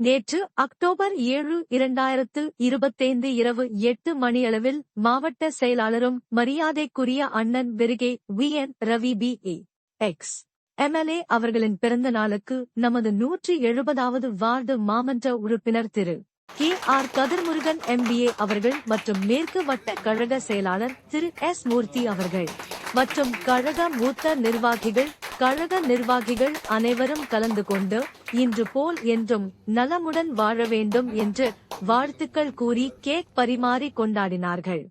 நேற்று அக்டோபர் ஏழு இரண்டாயிரத்து இருபத்தைந்து இரவு எட்டு மணியளவில் மாவட்ட செயலாளரும் மரியாதைக்குரிய அண்ணன் வெறுகே V. N. Ravi B. A. X. MLA அவர்களின் பிறந்த நாளுக்கு நமது நூற்றி எழுபதாவது வார்டு மாமன்ற உறுப்பினர் Thiru. K. R. Kathirmurugan MBA அவர்கள் மற்றும் மேற்கு வட்ட கழக செயலாளர் திரு. எஸ். மூர்த்தி அவர்கள் மற்றும் கழக மூத்த நிர்வாகிகள் கழக நிர்வாகிகள் அனைவரும் கலந்து கொண்டு இன்று போல் என்றும் நலமுடன் வாழ வேண்டும் என்று வாழ்த்துக்கள் கூறி கேக் பரிமாறி கொண்டாடினார்கள்.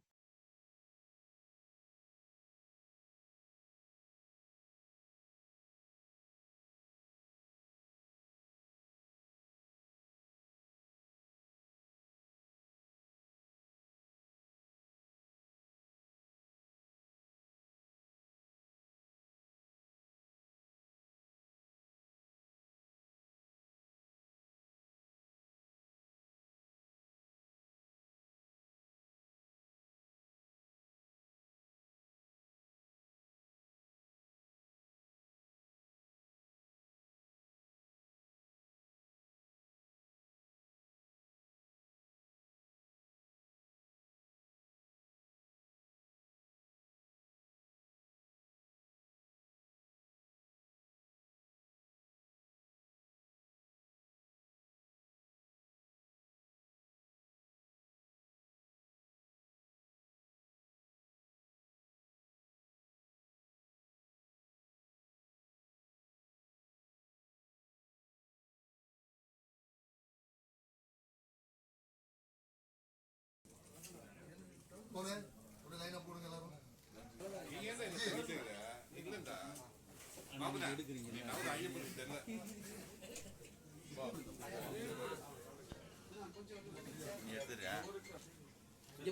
எடுக்கிறீங்க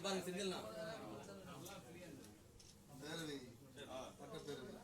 பாருங்க செஞ்சிடலாம் பேரவை பட்டப்பேரவை